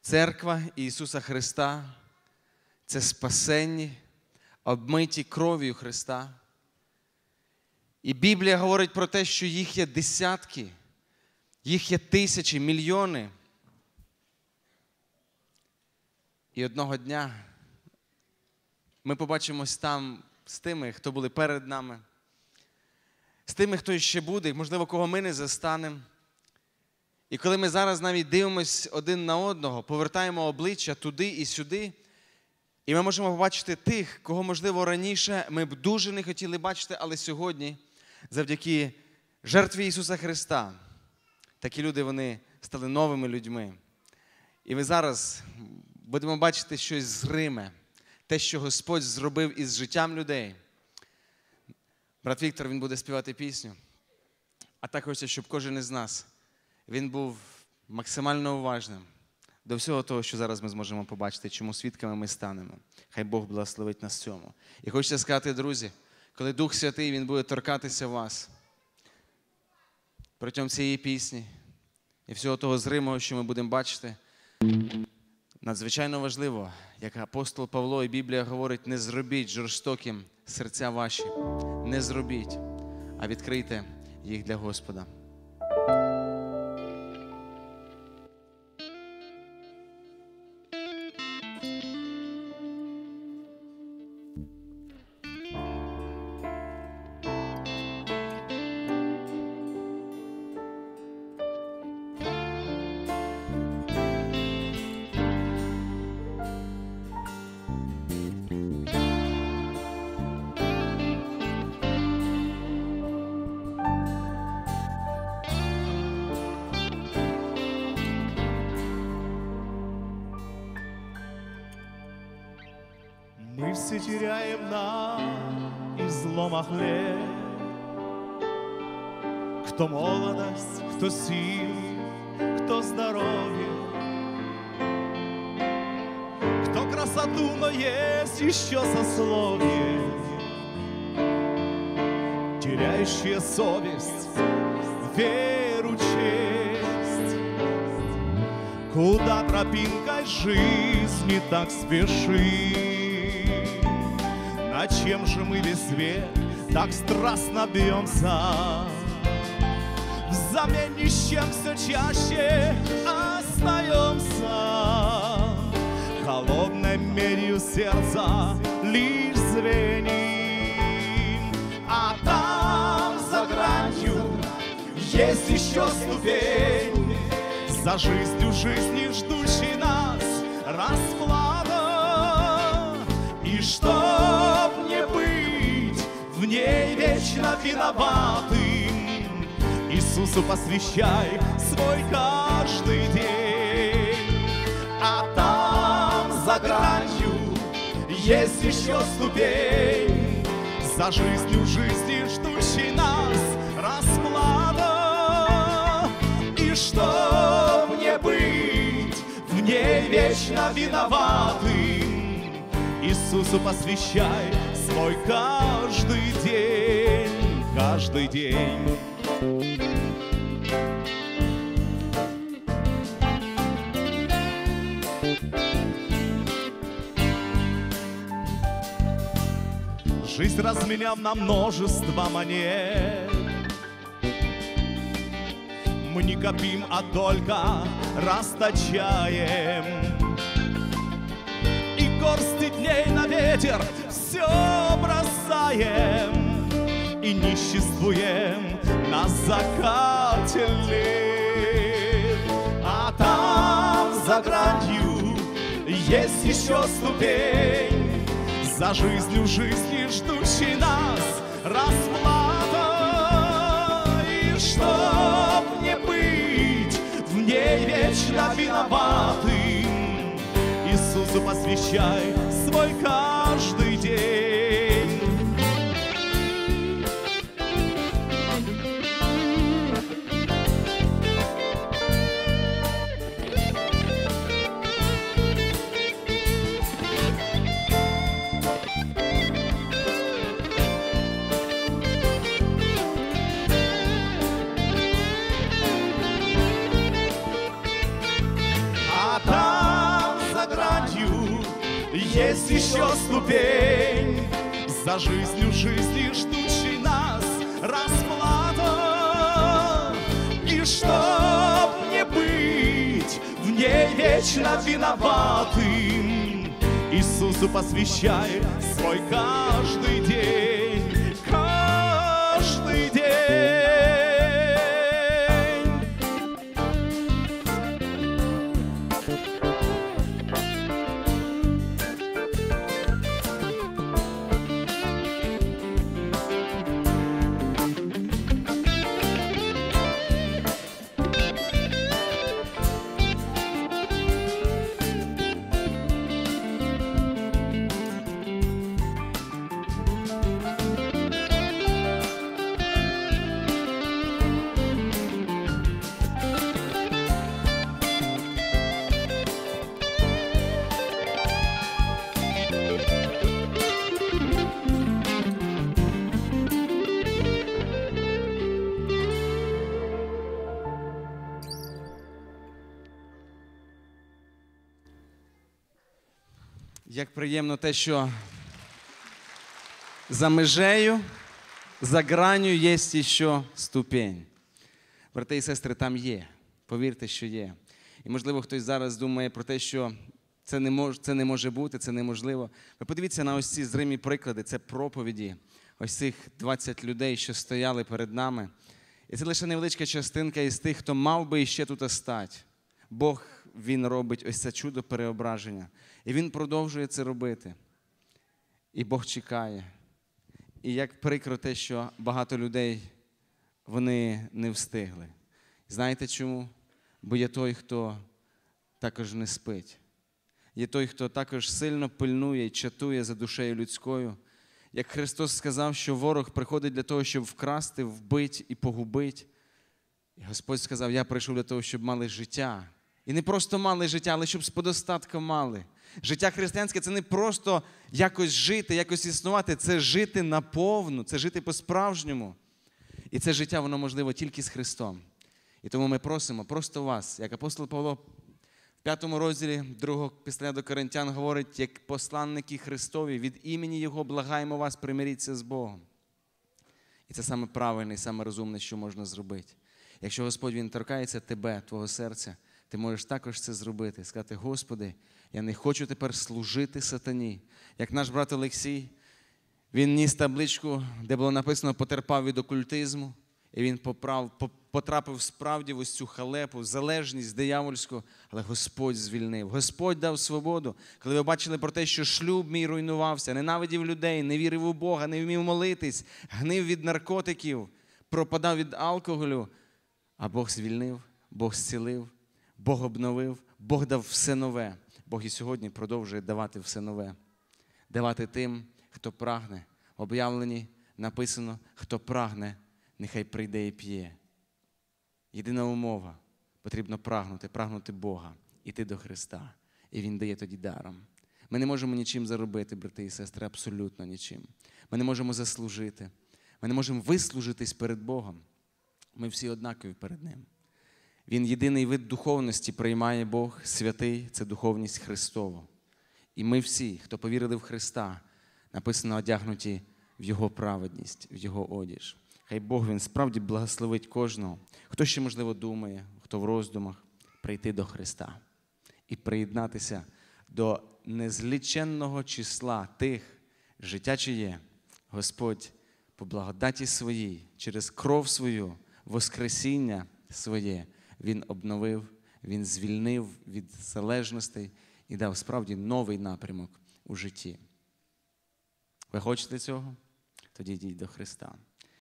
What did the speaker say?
Церква Ісуса Христа це спасенні, обмиті кров'ю Христа. І Біблія говорить про те, що їх є десятки, їх є тисячі, мільйони. І одного дня ми побачимось там з тими, хто були перед нами, з тими, хто ще буде, можливо, кого ми не застанемо. І коли ми зараз навіть дивимось один на одного, повертаємо обличчя туди і сюди, і ми можемо побачити тих, кого, можливо, раніше ми б дуже не хотіли бачити, але сьогодні, завдяки жертві Ісуса Христа, такі люди вони стали новими людьми. І ми зараз будемо бачити щось зриме, те, що Господь зробив із життям людей. Брат Віктор він буде співати пісню. А так хочеться, щоб кожен із нас він був максимально уважним до всього того, що зараз ми зможемо побачити, чому свідками ми станемо. Хай Бог благословить нас цьому. І хочеться сказати, друзі, коли Дух Святий Він буде торкатися вас протягом цієї пісні і всього того зримого, що ми будемо бачити, надзвичайно важливо, як апостол Павло і Біблія говорить, не зробіть жорстоким серця ваші, не зробіть, а відкрийте їх для Господа. Мы все теряем на изломах лет. Кто молодость, кто силы, кто здоровье, кто красоту, но есть еще сословие, теряющие совесть, веру, честь. Куда тропинкой жизни так спешим? На чем же мы весь век так страстно бьемся? Взамен ни с чем все чаще остаемся. Холодной мерью сердца лишь звеним, А там за гранью есть еще ступень За жизнью жизни ждущей нас расплата И в ней вечно виноватым. Иисусу посвящай свой каждый день. А там за гранью есть еще ступень. За жизнью жизни ждущей нас расплата. И чтоб не быть в ней вечно виноватым? Иисусу посвящай свой каждый день, каждый день. Жизнь разменяв на множество монет Мы не копим, а только расточаем И горсти дней на ветер все бросаем И ниществуем на закате лет. А там за гранью есть еще ступень. За жизнью жизни ждущей нас расплата. И чтоб не быть в ней вечно виноватым Иисусу посвящай свой каждый А там за гранью есть еще ступень. За жизнью жизни ждущей нас расплата. И чтоб не быть в ней вечно виноватым, Иисусу посвящай свой каждый день. Як приємно те, що за межею, за гранню є ще ступень. Брати і сестри, там є. Повірте, що є. І можливо, хтось зараз думає про те, що це не мож, це не може бути, це неможливо. Ви подивіться на ось ці зримі приклади, це проповіді, ось цих 20 людей, що стояли перед нами. І це лише невеличка частинка із тих, хто мав би іще тут стати. Бог Він робить ось це чудо переображення. І Він продовжує це робити. І Бог чекає. І як прикро те, що багато людей вони не встигли. Знаєте чому? Бо є той, хто також не спить. Є той, хто також сильно пильнує і чатує за душею людською. Як Христос сказав, що ворог приходить для того, щоб вкрасти, вбити і погубити. І Господь сказав: Я прийшов для того, щоб мали життя. І не просто мали життя, але щоб з подостатком мали. Життя християнське це не просто якось жити, якось існувати, це жити наповну, це жити по-справжньому. І це життя, воно можливо тільки з Христом. І тому ми просимо просто вас, як апостол Павло в п'ятому розділі другого після до Коринтян говорить, як посланники Христові, від імені Його благаємо вас, примиріться з Богом. І це саме правильне і саме розумне, що можна зробити. Якщо Господь Він торкається тебе, твого серця, ти можеш також це зробити. Сказати, Господи, я не хочу тепер служити сатані. Як наш брат Олексій, він ніс табличку, де було написано потерпав від окультизму, і він поправ, потрапив справді в ось цю халепу, залежність диявольську, але Господь звільнив. Господь дав свободу. Коли ви бачили про те, що шлюб мій руйнувався, ненавидів людей, не вірив у Бога, не вмів молитись, гнив від наркотиків, пропадав від алкоголю, а Бог звільнив, Бог зцілив, Бог обновив, Бог дав все нове. Бог і сьогодні продовжує давати все нове. Давати тим, хто прагне. В об'явленні написано, хто прагне, нехай прийде і п'є. Єдина умова потрібно прагнути, прагнути Бога, іти до Христа. І Він дає тоді даром. Ми не можемо нічим заробити, брати і сестри, абсолютно нічим. Ми не можемо заслужити. Ми не можемо вислужитись перед Богом. Ми всі однакові перед Ним. Він єдиний вид духовності приймає Бог святий це духовність Христову. І ми всі, хто повірили в Христа, написано одягнуті в Його праведність, в Його одіж. Хай Бог Він справді благословить кожного, хто ще, можливо, думає, хто в роздумах, прийти до Христа і приєднатися до незліченного числа тих, життя чиє Господь по благодаті своїй, через кров свою, Воскресіння своє, Він обновив, Він звільнив від залежностей і дав справді новий напрямок у житті. Ви хочете цього? Тоді йдіть до Христа.